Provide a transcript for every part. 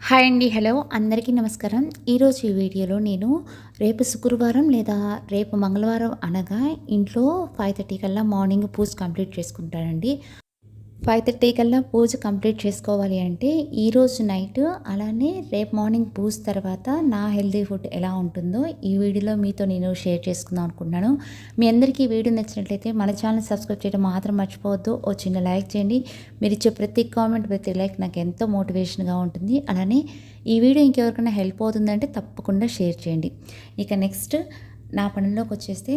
Hi అండి hello. అందరికీ నమస్కారం. ఈరోజు ఈ వీడియోలో నేను రేపు శుక్రవారం లేదా రేపు మంగళవారం అనగా ఇంట్లో ఫైవ్ థర్టీ కల్లా మార్నింగ్ పూజ కంప్లీట్ చేసుకుంటానండి. ఫైవ్ థర్టీ కల్లా పూజ కంప్లీట్ చేసుకోవాలి అంటే ఈరోజు నైట్ అలానే రేపు మార్నింగ్ పూజ తర్వాత నా హెల్తీ ఫుడ్ ఎలా ఉంటుందో ఈ వీడియోలో మీతో నేను షేర్ చేసుకుందాం అనుకుంటున్నాను. మీ అందరికీ వీడియో నచ్చినట్లయితే మన ఛానల్ సబ్స్క్రైబ్ చేయడం మాత్రం మర్చిపోవద్దు. ఓ చిన్న లైక్ చేయండి. మీరు ఇచ్చే ప్రతి కామెంట్ ప్రతి లైక్ నాకు ఎంతో మోటివేషన్గా ఉంటుంది. అలానే ఈ వీడియో ఇంకెవరికైనా హెల్ప్ అవుతుందంటే తప్పకుండా షేర్ చేయండి. ఇక నెక్స్ట్ నా పనుల్లోకి వచ్చేస్తే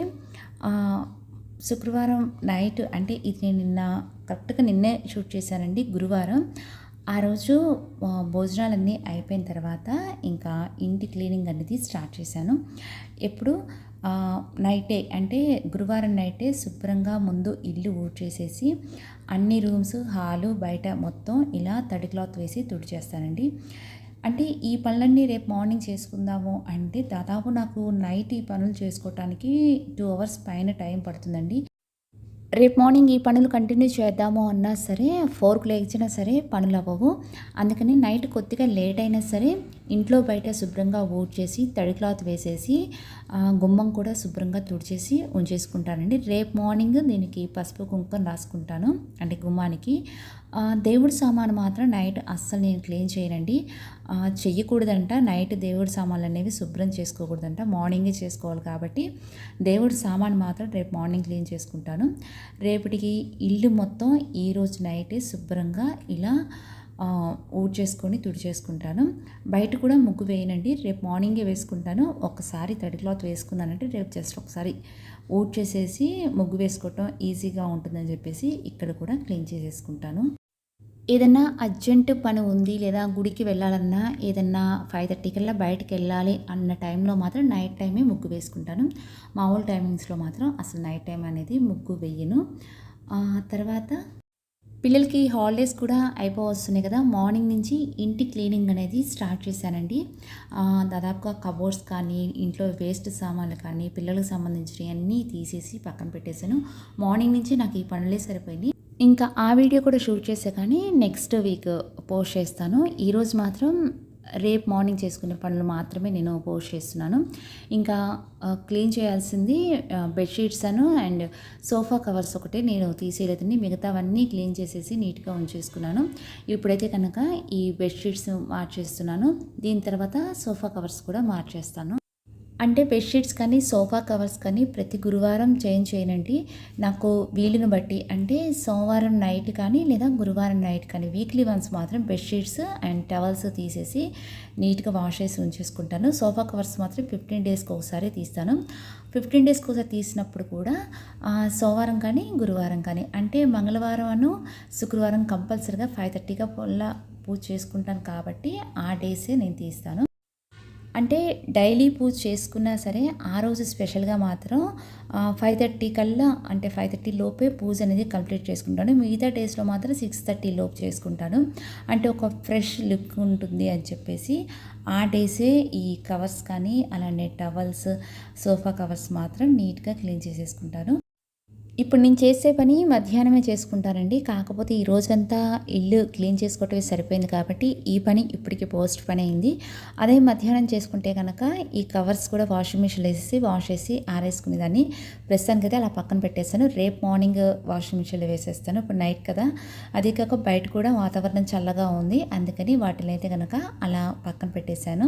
శుక్రవారం నైట్ అంటే ఇది నేను నిన్న కరెక్ట్గా నిన్నే షూట్ చేశానండి గురువారం. ఆ రోజు భోజనాలన్నీ అయిపోయిన తర్వాత ఇంకా ఇంటి క్లీనింగ్ అనేది స్టార్ట్ చేశాను. ఎప్పుడు? నైటే అంటే గురువారం నైటే శుభ్రంగా ముందు ఇల్లు ఊడ్చేసేసి అన్ని రూమ్స్ హాలు బయట మొత్తం ఇలా తడి క్లాత్ వేసి తుడిచేస్తానండి. అంటే ఈ పనులన్నీ రేపు మార్నింగ్ చేసుకుందాము అంటే దాదాపు నాకు నైట్ ఈ పనులు చేసుకోవటానికి టూ అవర్స్ పైన టైం పడుతుందండి. రేపు మార్నింగ్ ఈ పనులు కంటిన్యూ చేద్దాము అన్నా సరే ఫోర్కు లేచినా సరే పనులు అవ్వవు. అందుకని నైట్ కొద్దిగా లేట్ అయినా సరే ఇంట్లో బయట శుభ్రంగా ఊడ్చేసి తడి క్లాత్ వేసేసి గుమ్మం కూడా శుభ్రంగా తుడిచేసి ఉంచేసుకుంటానండి. రేపు మార్నింగ్ దీనికి పసుపు కుంకుమ రాసుకుంటాను అంటే గుమ్మానికి. దేవుడి సామాను మాత్రం నైట్ అస్సలు నేను క్లీన్ చేయనండి. చెయ్యకూడదంట. నైట్ దేవుడి సామాన్లు అనేవి శుభ్రం చేసుకోకూడదంట. మార్నింగే చేసుకోవాలి కాబట్టి దేవుడి సామాన్ మాత్రం రేపు మార్నింగ్ క్లీన్ చేసుకుంటాను. రేపటికి ఇల్లు మొత్తం ఈరోజు నైటే శుభ్రంగా ఇలా ఊడ్చేసుకొని తుడిచేసుకుంటాను. బయట కూడా ముగ్గు వేయనండి. రేపు మార్నింగే వేసుకుంటాను. ఒకసారి తడి క్లాత్ వేసుకున్నానంటే రేపు జస్ట్ ఒకసారి ఊడ్చేసేసి ముగ్గు వేసుకోవటం ఈజీగా ఉంటుందని చెప్పేసి ఇక్కడ కూడా క్లీన్ చేసేసుకుంటాను. ఏదన్నా అర్జెంట్ పని ఉంది లేదా గుడికి వెళ్ళాలన్నా ఏదన్నా ఫైవ్ థర్టీ కల్లా బయటికి వెళ్ళాలి అన్న టైంలో మాత్రం నైట్ టైమే ముగ్గు వేసుకుంటాను. మామూలు టైమింగ్స్లో మాత్రం అసలు నైట్ టైం అనేది ముగ్గు వేయను. తర్వాత పిల్లలకి హాలిడేస్ కూడా అయిపోవస్తున్నాయి కదా మార్నింగ్ నుంచి ఇంటి క్లీనింగ్ అనేది స్టార్ట్ చేశానండి. దాదాపుగా కబోర్డ్స్ కానీ ఇంట్లో వేస్ట్ సామాన్లు కానీ పిల్లలకు సంబంధించినవి అన్నీ తీసేసి పక్కన పెట్టేశాను. మార్నింగ్ నుంచి నాకు ఈ పనులే సరిపోయింది ఇంకా ఆ వీడియో కూడా షూట్ చేసే కానీ నెక్స్ట్ వీక్ పోస్ట్ చేస్తాను. ఈరోజు మాత్రం రేపు మార్నింగ్ చేసుకునే పనులు మాత్రమే నేను పోస్ట్ చేస్తున్నాను. ఇంకా క్లీన్ చేయాల్సింది బెడ్షీట్స్ అను అండ్ సోఫా కవర్స్ ఒకటే నేను తీసేయలేదండి మిగతావన్నీ క్లీన్ చేసేసి నీట్గా ఉంచేసుకున్నాను. ఇప్పుడైతే కనుక ఈ బెడ్షీట్స్ మార్చేస్తున్నాను. దీని తర్వాత సోఫా కవర్స్ కూడా మార్చేస్తాను. అంటే బెడ్షీట్స్ కానీ సోఫా కవర్స్ కానీ ప్రతి గురువారం చేంజ్ చేయనండి. నాకు వీలుని బట్టి అంటే సోమవారం నైట్ కానీ లేదా గురువారం నైట్ కానీ వీక్లీ వన్స్ మాత్రం బెడ్షీట్స్ అండ్ టవల్స్ తీసేసి నీట్గా వాష్ చేసి ఉంచేసుకుంటాను. సోఫా కవర్స్ మాత్రం ఫిఫ్టీన్ డేస్కి ఒకసారి తీస్తాను. ఫిఫ్టీన్ డేస్కి ఒకసారి తీసినప్పుడు కూడా సోమవారం కానీ గురువారం కానీ అంటే మంగళవారం శుక్రవారం కంపల్సరిగా ఫైవ్ థర్టీగా పొల్ల పూజ చేసుకుంటాను కాబట్టి ఆ డేసే నేను తీస్తాను. అంటే డైలీ పూజ చేసుకున్నా సరే ఆ రోజు స్పెషల్గా మాత్రం ఫైవ్ థర్టీ కల్లా అంటే ఫైవ్ థర్టీ లోపే పూజ అనేది కంప్లీట్ చేసుకుంటాను. మిగతా డేస్లో మాత్రం సిక్స్ థర్టీ లోపు చేసుకుంటాను. అంటే ఒక ఫ్రెష్ లుక్ ఉంటుంది అని చెప్పేసి ఆ డేసే ఈ కవర్స్ కానీ అలానే టవల్స్ సోఫా కవర్స్ మాత్రం నీట్గా క్లీన్ చేసేసుకుంటాను. ఇప్పుడు నేను చేసే పని మధ్యాహ్నమే చేసుకుంటానండి. కాకపోతే ఈ రోజంతా ఇల్లు క్లీన్ చేసుకోవటమే సరిపోయింది కాబట్టి ఈ పని ఇప్పటికి పోస్ట్ పని అయింది. అదే మధ్యాహ్నం చేసుకుంటే కనుక ఈ కవర్స్ కూడా వాషింగ్ మిషన్లో వేసేసి వాష్ చేసి ఆరేసుకునేదాన్ని. ప్రస్తుతానికి అయితే అలా పక్కన పెట్టేస్తాను రేపు మార్నింగ్ వాషింగ్ మిషన్లో వేసేస్తాను. ఇప్పుడు నైట్ కదా. అదే కాక బయట కూడా వాతావరణం చల్లగా ఉంది. అందుకని వాటిని అయితే కనుక అలా పక్కన పెట్టేశాను.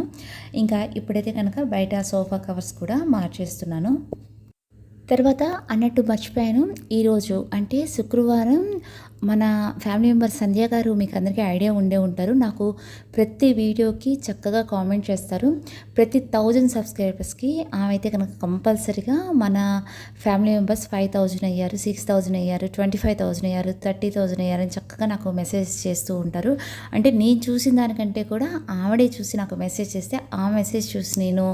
ఇంకా ఇప్పుడైతే కనుక బయట సోఫా కవర్స్ కూడా మార్చేస్తున్నాను. తర్వాత అన్నట్టు మర్చిపోయాను. ఈరోజు అంటే శుక్రవారం మన ఫ్యామిలీ మెంబర్ సంధ్య గారు మీకు అందరికీ ఐడియా ఉండే ఉంటారు. నాకు ప్రతి వీడియోకి చక్కగా కామెంట్ చేస్తారు. ప్రతి థౌజండ్ సబ్స్క్రైబర్స్కి ఆమె అయితే కనుక కంపల్సరీగా మన ఫ్యామిలీ మెంబర్స్ ఫైవ్ థౌజండ్ అయ్యారు సిక్స్ థౌజండ్ అయ్యారు ట్వంటీ ఫైవ్ థౌజండ్ అయ్యారు థర్టీ థౌజండ్ అయ్యారు అని చక్కగా నాకు మెసేజ్ చేస్తూ ఉంటారు. అంటే నేను చూసిన దానికంటే కూడా ఆవిడే చూసి నాకు మెసేజ్ చేస్తే ఆ మెసేజ్ చూసి నేను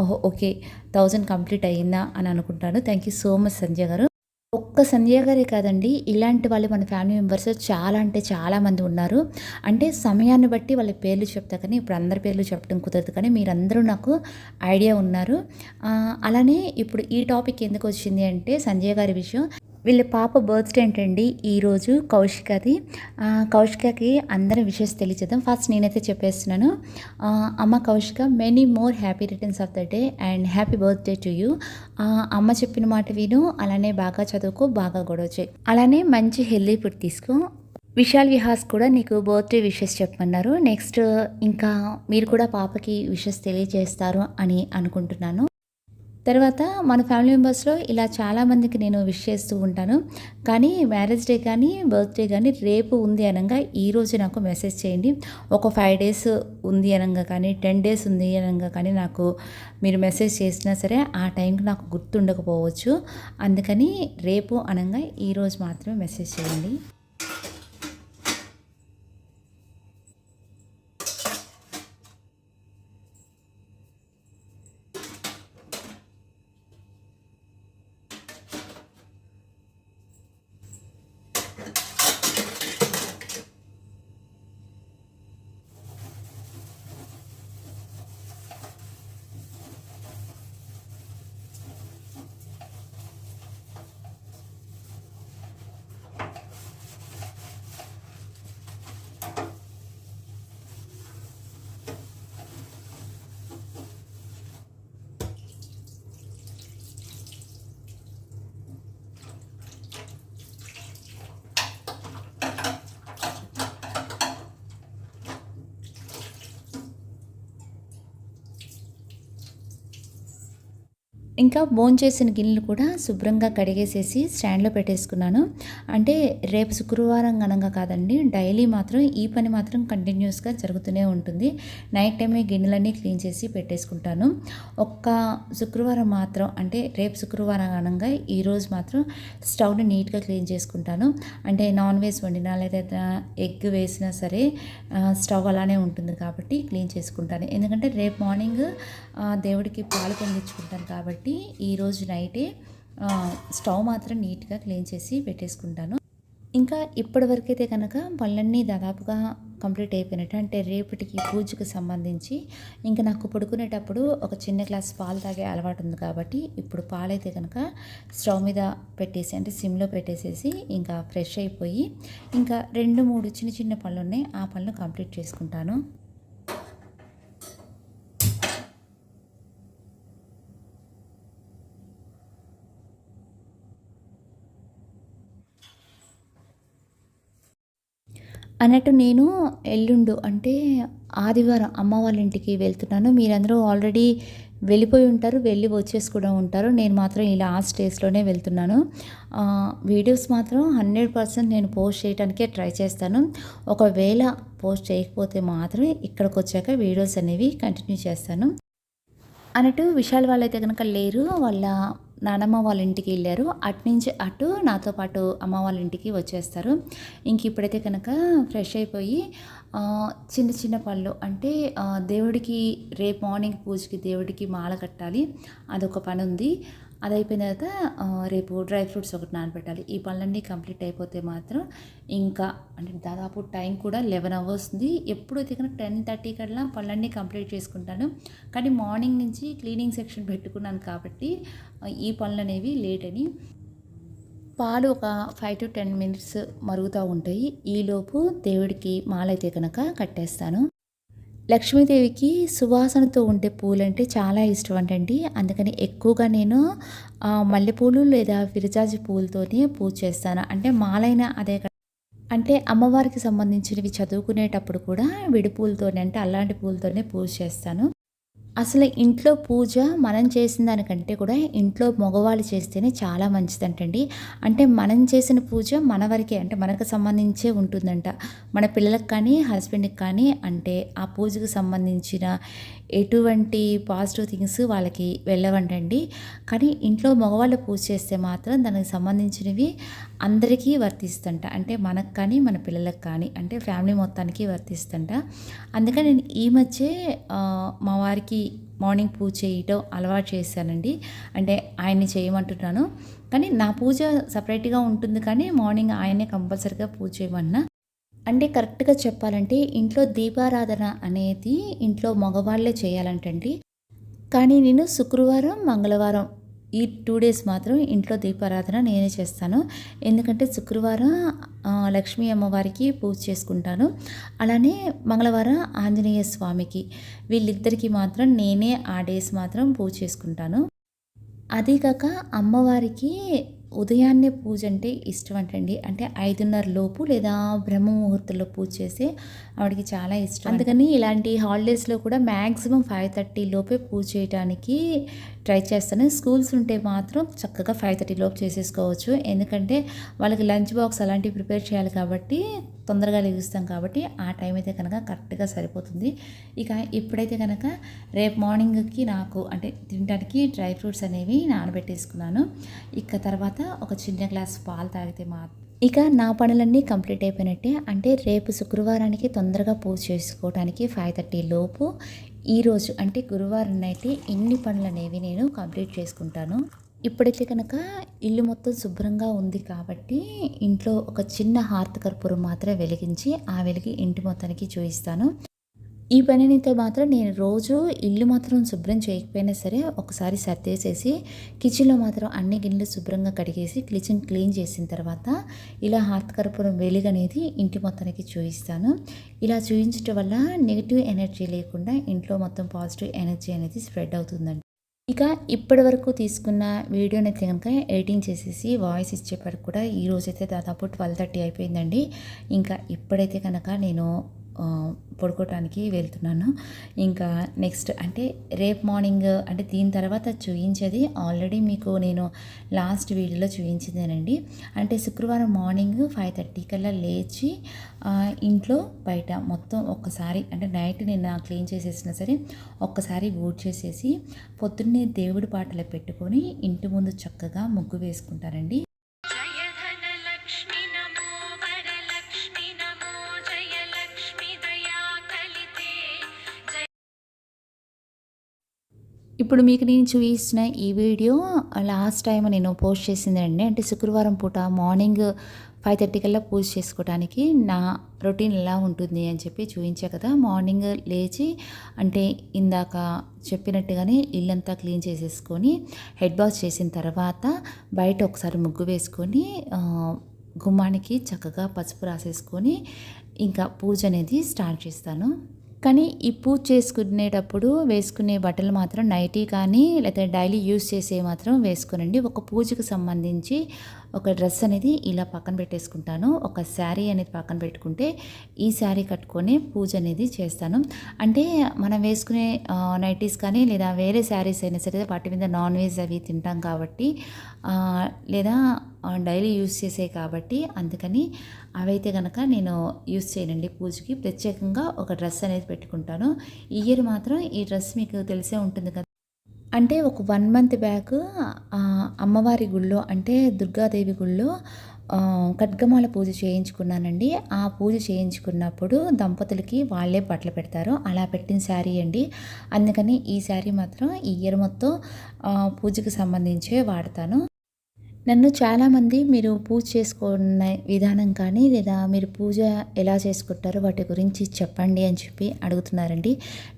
ఓహో ఓకే థౌజండ్ కంప్లీట్ అయ్యిందా అని అనుకుంటాను. Thank you so much Sanjay garu. ఒక్క సంజయ్ గారే కాదండి ఇలాంటి వాళ్ళు మన ఫ్యామిలీ మెంబర్స్ చాలా అంటే చాలామంది ఉన్నారు. అంటే సమయాన్ని బట్టి వాళ్ళ పేర్లు చెప్తా కానీ ఇప్పుడు అందరి పేర్లు చెప్పడం కుదరదు కానీ మీరందరూ నాకు ఐడియా ఉన్నారు. అలానే ఇప్పుడు ఈ టాపిక్ ఎందుకు వచ్చింది అంటే సంజయ్ గారి విషయం. వీళ్ళ పాప బర్త్డే ఏంటండి? ఈరోజు కౌశికది. కౌశికకి అందరం విషెస్ తెలియచేద్దాం. ఫస్ట్ నేనైతే చెప్పేస్తున్నాను. అమ్మ Kaushika many more happy returns of the day and happy birthday to you అమ్మ చెప్పిన మాట విను. అలానే బాగా చదువుకో బాగా గొడవచ్చు అలానే మంచి హెల్దీ ఫుడ్ తీసుకో. విశాల్ విహాస్ కూడా నీకు బర్త్డే విషెస్ చెప్పమన్నారు. నెక్స్ట్ ఇంకా మీరు కూడా పాపకి విషెస్ తెలియజేస్తారు అని అనుకుంటున్నాను. తర్వాత మన ఫ్యామిలీ మెంబర్స్లో ఇలా చాలామందికి నేను విష్ చేస్తూ ఉంటాను. కానీ మ్యారేజ్ డే కానీ బర్త్డే కానీ రేపు ఉంది అనగా ఈరోజు నాకు మెసేజ్ చేయండి. ఒక ఫైవ్ డేస్ ఉంది అనగా కానీ టెన్ డేస్ ఉంది అనగా కానీ నాకు మీరు మెసేజ్ చేసినా సరే ఆ టైంకి నాకు గుర్తుండకపోవచ్చు. అందుకని రేపు అనగా ఈరోజు మాత్రమే మెసేజ్ చేయండి. ఇంకా బోన్ చేసిన గిన్నెలు కూడా శుభ్రంగా కడిగేసేసి స్టాండ్లో పెట్టేసుకున్నాను. అంటే రేపు శుక్రవారం గనంగా కాదండి డైలీ మాత్రం ఈ పని మాత్రం కంటిన్యూస్గా జరుగుతూనే ఉంటుంది. నైట్ టైమే గిన్నెలన్నీ క్లీన్ చేసి పెట్టేసుకుంటాను. ఒక్క శుక్రవారం మాత్రం అంటే రేపు శుక్రవారం గనంగా ఈరోజు మాత్రం స్టవ్ని నీట్గా క్లీన్ చేసుకుంటాను. అంటే నాన్ వెజ్ వండినా లేదా ఎగ్ వేసినా సరే స్టవ్ అలానే ఉంటుంది కాబట్టి క్లీన్ చేసుకుంటాను. ఎందుకంటే రేపు మార్నింగ్ ఆ, దేవుడికి పాలు పొంగించుకుంటాను కాబట్టి ఈరోజు నైటే స్టవ్ మాత్రం నీట్గా క్లీన్ చేసి పెట్టేసుకుంటాను. ఇంకా ఇప్పటివరకైతే కనుక పనులన్నీ దాదాపుగా కంప్లీట్ అయిపోయినట్టు అంటే రేపటికి పూజకు సంబంధించి ఇంకా నాకు పడుకునేటప్పుడు ఒక చిన్న గ్లాస్ పాలు తాగే అలవాటు ఉంది కాబట్టి ఇప్పుడు పాలైతే కనుక స్టవ్ మీద పెట్టేసి అంటే సిమ్లో పెట్టేసేసి ఇంకా ఫ్రెష్ అయిపోయి ఇంకా రెండు మూడు చిన్న చిన్న పనులు ఉన్నాయి ఆ పనులు కంప్లీట్ చేసుకుంటాను. అన్నట్టు నేను ఎల్లుండు అంటే ఆదివారం అమ్మ వాళ్ళ ఇంటికి వెళ్తున్నాను. మీరందరూ ఆల్రెడీ వెళ్ళిపోయి ఉంటారు వెళ్ళి వచ్చేసి కూడా ఉంటారు. నేను మాత్రం ఈ లాస్ట్ డేస్లోనే వెళ్తున్నాను. వీడియోస్ మాత్రం హండ్రెడ్ పర్సెంట్ నేను పోస్ట్ చేయడానికే ట్రై చేస్తాను. ఒకవేళ పోస్ట్ చేయకపోతే మాత్రం ఇక్కడికి వచ్చాక వీడియోస్ అనేవి కంటిన్యూ చేస్తాను. అన్నట్టు విశాల్ వాళ్ళైతే కనుక లేరు. వాళ్ళ నానమ్మ వాళ్ళ ఇంటికి వెళ్ళారు. అటు నుంచి అటు నాతో పాటు అమ్మ వాళ్ళ ఇంటికి వచ్చేస్తారు. ఇంక ఇప్పుడైతే కనుక ఫ్రెష్ అయిపోయి చిన్న చిన్న పళ్ళు అంటే దేవుడికి రేపు మార్నింగ్ పూజకి దేవుడికి మాల కట్టాలి. అదొక పని ఉంది అది అయిపోయిన తర్వాత రేపు డ్రై ఫ్రూట్స్ ఒకటి నానబెట్టాలి. ఈ పనులన్నీ కంప్లీట్ అయిపోతే మాత్రం ఇంకా అంటే దాదాపు టైం కూడా లెవెన్ అవర్స్ ఉంది. ఎప్పుడైతే కనుక టెన్ థర్టీ కల్లా పనులన్నీ కంప్లీట్ చేసుకుంటాను. కానీ మార్నింగ్ నుంచి క్లీనింగ్ సెక్షన్ పెట్టుకున్నాను కాబట్టి ఈ పనులు అనేవి లేట్ అని. పాలు ఒక ఫైవ్ టు టెన్ మినిట్స్ మరుగుతూ ఉంటాయి. ఈలోపు దేవుడికి మాలైతే కనుక కట్టేస్తాను. లక్ష్మీదేవికి సువాసనతో ఉండే పూలంటే చాలా ఇష్టం అంటండి. అందుకని ఎక్కువగా నేను మల్లెపూలు లేదా విరజాజి పూలతోనే పూజ చేస్తాను. అంటే మాలైన అదే అంటే అమ్మవారికి సంబంధించినవి చదువుకునేటప్పుడు కూడా విడిపూలతోనే అంటే అలాంటి పూలతోనే పూజ చేస్తాను. అసలు ఇంట్లో పూజ మనం చేసిన దానికంటే కూడా ఇంట్లో మగవాళ్ళు చేస్తేనే చాలా మంచిదంటండి. అంటే మనం చేసిన పూజ మన వరకే అంటే మనకు సంబంధించే ఉంటుందంట. మన పిల్లలకు కానీ హస్బెండ్కి కానీ అంటే ఆ పూజకు సంబంధించిన ఎటువంటి పాజిటివ్ థింగ్స్ వాళ్ళకి వెళ్ళవంటండి. కానీ ఇంట్లో మగవాళ్ళు పూజ చేస్తే మాత్రం దానికి సంబంధించినవి అందరికీ వర్తిస్తుంట. అంటే మనకు కానీ మన పిల్లలకు కానీ అంటే ఫ్యామిలీ మొత్తానికి వర్తిస్తుంట. అందుకని నేను ఈ మధ్య మా వారికి మార్నింగ్ పూజ చేయటం అలవాటు చేశానండి. అంటే ఆయన్ని చేయమంటున్నాను. కానీ నా పూజ సపరేట్గా ఉంటుంది కానీ మార్నింగ్ ఆయనే కంపల్సరీగా పూజ చేయమన్నా. అంటే కరెక్ట్గా చెప్పాలంటే ఇంట్లో దీపారాధన అనేది ఇంట్లో మగవాళ్ళే చేయాలంటండి. కానీ నేను శుక్రవారం మంగళవారం ఈ టూ డేస్ మాత్రం ఇంట్లో దీపారాధన నేనే చేస్తాను. ఎందుకంటే శుక్రవారం లక్ష్మీ అమ్మవారికి పూజ చేసుకుంటాను. అలానే మంగళవారం ఆంజనేయ స్వామికి వీళ్ళిద్దరికీ మాత్రం నేనే ఆ డేస్ మాత్రం పూజ చేసుకుంటాను. అదీ కాక అమ్మవారికి ఉదయాన్నే పూజ అంటే ఇష్టం అంటండి. అంటే ఐదున్నర లోపు లేదా బ్రహ్మ ముహూర్తంలో పూజ చేస్తే ఆవిడకి చాలా ఇష్టం. అందుకని ఇలాంటి హాలిడేస్లో కూడా మ్యాక్సిమం ఫైవ్ థర్టీ లోపే పూజ చేయడానికి ట్రై చేస్తాను. స్కూల్స్ ఉంటే మాత్రం చక్కగా ఫైవ్ థర్టీ లోపు చేసేసుకోవచ్చు. ఎందుకంటే వాళ్ళకి లంచ్ బాక్స్ అలాంటివి ప్రిపేర్ చేయాలి కాబట్టి తొందరగా లేగిస్తాం కాబట్టి ఆ టైం అయితే కనుక కరెక్ట్గా సరిపోతుంది. ఇక ఇప్పుడైతే కనుక రేపు మార్నింగ్కి నాకు అంటే తినడానికి డ్రై ఫ్రూట్స్ అనేవి నానబెట్టేసుకున్నాను. ఇక తర్వాత ఒక చిన్న గ్లాస్ పాలు తాగితే మా ఇక నా పనులన్నీ కంప్లీట్ అయిపోయినట్టే. అంటే రేపు శుక్రవారానికి తొందరగా పూజ చేసుకోవడానికి ఫైవ్ థర్టీ లోపు ఈరోజు అంటే గురువారం అయితే ఎన్ని పనులు అనేవి నేను కంప్లీట్ చేసుకుంటాను. ఇప్పుడైతే కనుక ఇల్లు మొత్తం శుభ్రంగా ఉంది కాబట్టి ఇంట్లో ఒక చిన్న హార్త కర్పూరం మాత్రమే వెలిగించి ఆ వెలిగి ఇంటి మొత్తానికి చూపిస్తాను. ఈ పనినితో మాత్రం నేను రోజు ఇల్లు మాత్రం శుభ్రం చేయకపోయినా సరే ఒకసారి సర్దేసేసి కిచెన్లో మాత్రం అన్ని గిన్నెలు శుభ్రంగా కడిగేసి కిచెన్ క్లీన్ చేసిన తర్వాత ఇలా హార్త్ కర్పూరం ఇంటి మొత్తానికి చూపిస్తాను. ఇలా చూపించడం వల్ల నెగిటివ్ ఎనర్జీ లేకుండా ఇంట్లో మొత్తం పాజిటివ్ ఎనర్జీ అనేది స్ప్రెడ్ అవుతుందండి. ఇక ఇప్పటి వరకు తీసుకున్న వీడియోని అయితే కనుక ఎడిటింగ్ చేసేసి వాయిస్ ఇచ్చేప్పటికి కూడా ఈరోజైతే దాదాపు ట్వెల్వ్ థర్టీ అయిపోయిందండి. ఇంకా ఇప్పుడైతే కనుక నేను పడుకోవటానికి వెళ్తున్నాను. ఇంకా నెక్స్ట్ అంటే రేపు మార్నింగ్ అంటే దీని తర్వాత చూయించేది ఆల్రెడీ మీకు నేను లాస్ట్ వీడియోలో చూయించిందేనండి. అంటే శుక్రవారం మార్నింగ్ ఫైవ్ థర్టీ కల్లా లేచి ఇంట్లో బయట మొత్తం ఒక్కసారి అంటే నైట్ నేను క్లీన్ చేసేసినా సరే ఒక్కసారి ఊడ్ చేసేసి పొద్దున్నే దేవుడి పాటలు పెట్టుకొని ఇంటి ముందు చక్కగా ముగ్గు వేసుకుంటారండి. ఇప్పుడు మీకు నేను చూపించిన ఈ వీడియో లాస్ట్ టైం నేను పోస్ట్ చేసిందండి అంటే శుక్రవారం పూట మార్నింగ్ ఫైవ్ థర్టీ కల్లా పూజ చేసుకోవడానికి నా రొటీన్ ఎలా ఉంటుంది అని చెప్పి చూపించా కదా. మార్నింగ్ లేచి అంటే ఇందాక చెప్పినట్టుగానే ఇల్లంతా క్లీన్ చేసేసుకొని హెడ్ వాష్ చేసిన తర్వాత బయట ఒకసారి ముగ్గు వేసుకొని గుమ్మానికి చక్కగా పసుపు రాసేసుకొని ఇంకా పూజ అనేది స్టార్ట్ చేస్తాను. కానీ ఈ పూజ చేసుకునేటప్పుడు వేసుకునే బట్టలు మాత్రం నైటీ కానీ లేకపోతే డైలీ యూస్ చేసే మాత్రం వేసుకోనండి. ఒక పూజకు సంబంధించి ఒక డ్రెస్ అనేది ఇలా పక్కన పెట్టేసుకుంటాను. ఒక శారీ అనేది పక్కన పెట్టుకుంటే ఈ శారీ కట్టుకొని పూజ అనేది చేస్తాను. అంటే మనం వేసుకునే నైటీస్ కానీ లేదా వేరే శారీస్ అయినా సరే వాటి మీద నాన్ వెజ్ అవి తింటాం కాబట్టి లేదా డైలీ యూస్ చేసే కాబట్టి అందుకని అవైతే కనుక నేను యూస్ చేయనండి పూజకి. ప్రత్యేకంగా ఒక డ్రెస్ అనేది పెట్టుకుంటాను. ఇయర్ మాత్రం ఈ డ్రెస్ మీకు తెలిసే ఉంటుంది కదా. అంటే ఒక వన్ మంత్ బ్యాక్ అమ్మవారి గుళ్ళో అంటే దుర్గాదేవి గుళ్ళో ఖడ్గమాల పూజ చేయించుకున్నానండి. ఆ పూజ చేయించుకున్నప్పుడు దంపతులకి వాళ్ళే బట్టలు పెడతారు. అలా పెట్టిన శారీ అండి. అందుకని ఈ శారీ మాత్రం ఈ ఇయర్ మొత్తం పూజకు సంబంధించే వాడతాను. నన్ను చాలామంది మీరు పూజ చేసుకున్న విధానం కానీ లేదా మీరు పూజ ఎలా చేసుకుంటారో వాటి గురించి చెప్పండి అని చెప్పి అడుగుతున్నారండి.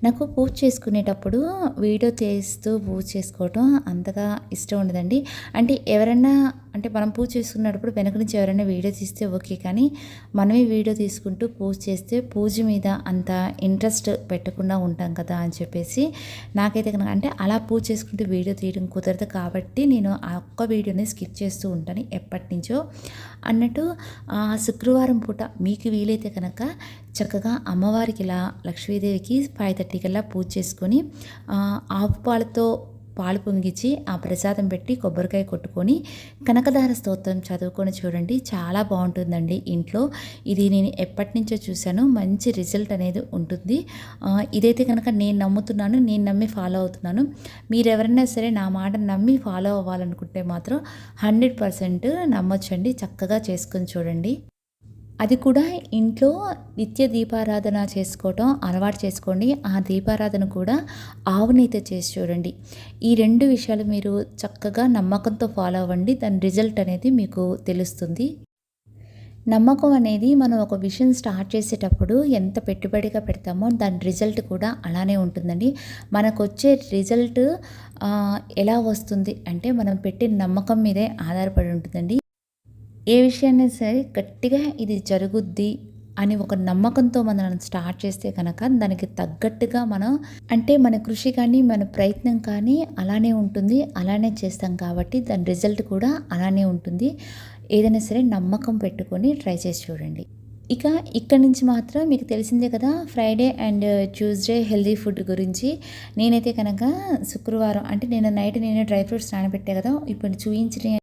నాకు పూజ చేసుకునేటప్పుడు వీడియో చేస్తూ పూజ చేసుకోవటం అంతగా ఇష్టం ఉండదండి. అంటే ఎవరైనా అంటే మనం పూజ చేసుకున్నప్పుడు వెనక నుంచి ఎవరైనా వీడియో తీస్తే ఓకే కానీ మనమే వీడియో తీసుకుంటూ పూజ చేస్తే పూజ మీద అంత ఇంట్రెస్ట్ పెట్టకుండా ఉంటాం కదా అని చెప్పేసి నాకైతే కనుక అంటే అలా పూజ చేసుకుంటూ వీడియో తీయడం కుదరదు కాబట్టి నేను ఆ ఒక్క వీడియోని స్కిప్ చేస్తూ ఉంటాను ఎప్పటి నుంచో అన్నట్టు శుక్రవారం పూట మీకు వీలైతే కనుక చక్కగా అమ్మవారికి ఇలా లక్ష్మీదేవికి ఫైవ్ థర్టీ కల్లా పూజ చేసుకొని ఆవు పాలతో పాలు పొంగిచ్చి ఆ ప్రసాదం పెట్టి కొబ్బరికాయ కొట్టుకొని కనకదార స్తోత్రం చదువుకొని చూడండి చాలా బాగుంటుందండి ఇంట్లో. ఇది నేను ఎప్పటి నుంచో చూశాను మంచి రిజల్ట్ అనేది ఉంటుంది. ఇదైతే కనుక నేను నమ్ముతున్నాను నేను నమ్మి ఫాలో అవుతున్నాను. మీరు ఎవరైనా సరే నా మాట నమ్మి ఫాలో అవ్వాలనుకుంటే మాత్రం హండ్రెడ్ పర్సెంట్ నమ్మొచ్చండి చక్కగా చేసుకొని చూడండి. అది కూడా ఇంట్లో నిత్య దీపారాధన చేసుకోవటం అలవాటు చేసుకోండి. ఆ దీపారాధన కూడా ఆవునైతే చేసి చూడండి. ఈ రెండు విషయాలు మీరు చక్కగా నమ్మకంతో ఫాలో అవ్వండి. దాని రిజల్ట్ అనేది మీకు తెలుస్తుంది. నమ్మకం అనేది మనం ఒక విషయం స్టార్ట్ చేసేటప్పుడు ఎంత పెట్టుబడిగా పెడతామో దాని రిజల్ట్ కూడా అలానే ఉంటుందండి. మనకు వచ్చే రిజల్ట్ ఎలా వస్తుంది అంటే మనం పెట్టిన నమ్మకం మీదే ఆధారపడి ఉంటుందండి. ఏ విషయాన్ని సరే గట్టిగా ఇది జరుగుద్ది అని ఒక నమ్మకంతో మనం స్టార్ట్ చేస్తే కనుక దానికి తగ్గట్టుగా మనం అంటే మన కృషి కానీ మన ప్రయత్నం కానీ అలానే ఉంటుంది అలానే చేస్తాం కాబట్టి దాని రిజల్ట్ కూడా అలానే ఉంటుంది. ఏదైనా సరే నమ్మకం పెట్టుకొని ట్రై చేసి చూడండి. ఇక ఇక్కడ నుంచి మాత్రం మీకు తెలిసిందే కదా Friday and Tuesday healthy food గురించి. నేనైతే కనుక శుక్రవారం అంటే నేను నైట్ నేను డ్రై ఫ్రూట్స్ నానబెట్టే కదా ఇప్పుడు చూపించిన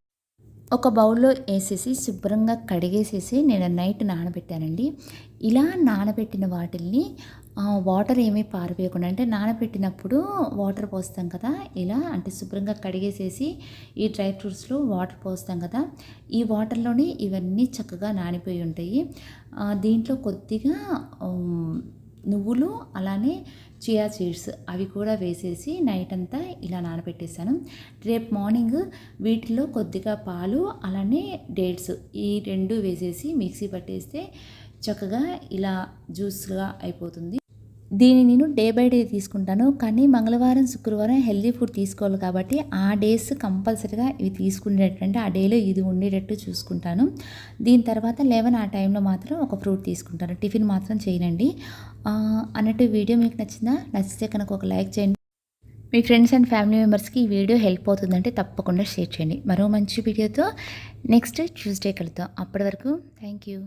ఒక బౌల్లో వేసేసి శుభ్రంగా కడిగేసేసి నేను నైట్ నానబెట్టానండి. ఇలా నానబెట్టిన వాటిల్ని వాటర్ ఏమీ పారిపోయకుండా అంటే నానబెట్టినప్పుడు వాటర్ పోస్తాం కదా ఇలా అంటే శుభ్రంగా కడిగేసేసి ఈ డ్రై ఫ్రూట్స్లో వాటర్ పోస్తాం కదా ఈ వాటర్లోనే ఇవన్నీ చక్కగా నానిపోయి ఉంటాయి. దీంట్లో కొద్దిగా నువ్వులు అలానే చియా సీడ్స్ అవి కూడా వేసేసి నైట్ అంతా ఇలా నానబెట్టేసాను రేపు మార్నింగ్ వీటిలో కొద్దిగా పాలు అలానే డేట్స్ ఈ రెండు వేసేసి మిక్సీ పట్టేస్తే చక్కగా ఇలా జ్యూస్గా అయిపోతుంది. దీన్ని నేను డే బై డే తీసుకుంటాను. కానీ మంగళవారం శుక్రవారం హెల్దీ ఫుడ్ తీసుకోవాలి కాబట్టి ఆ డేస్ కంపల్సరీగా ఇవి తీసుకునేటంటే ఆ డేలో ఇది ఉండేటట్టు చూసుకుంటాను. దీని తర్వాత లెవెన్ ఆ టైంలో మాత్రం ఒక ఫ్రూట్ తీసుకుంటాను. టిఫిన్ మాత్రం చేయనండి. అన్నట్టు వీడియో మీకు నచ్చిందా? నచ్చితే కనుక ఒక లైక్ చేయండి. మీ ఫ్రెండ్స్ అండ్ ఫ్యామిలీ మెంబర్స్కి ఈ వీడియో హెల్ప్ అవుతుందంటే తప్పకుండా షేర్ చేయండి. మరో మంచి వీడియోతో నెక్స్ట్ ట్యూస్డే కలుద్దాం. అప్పటి వరకు థ్యాంక్ యూ.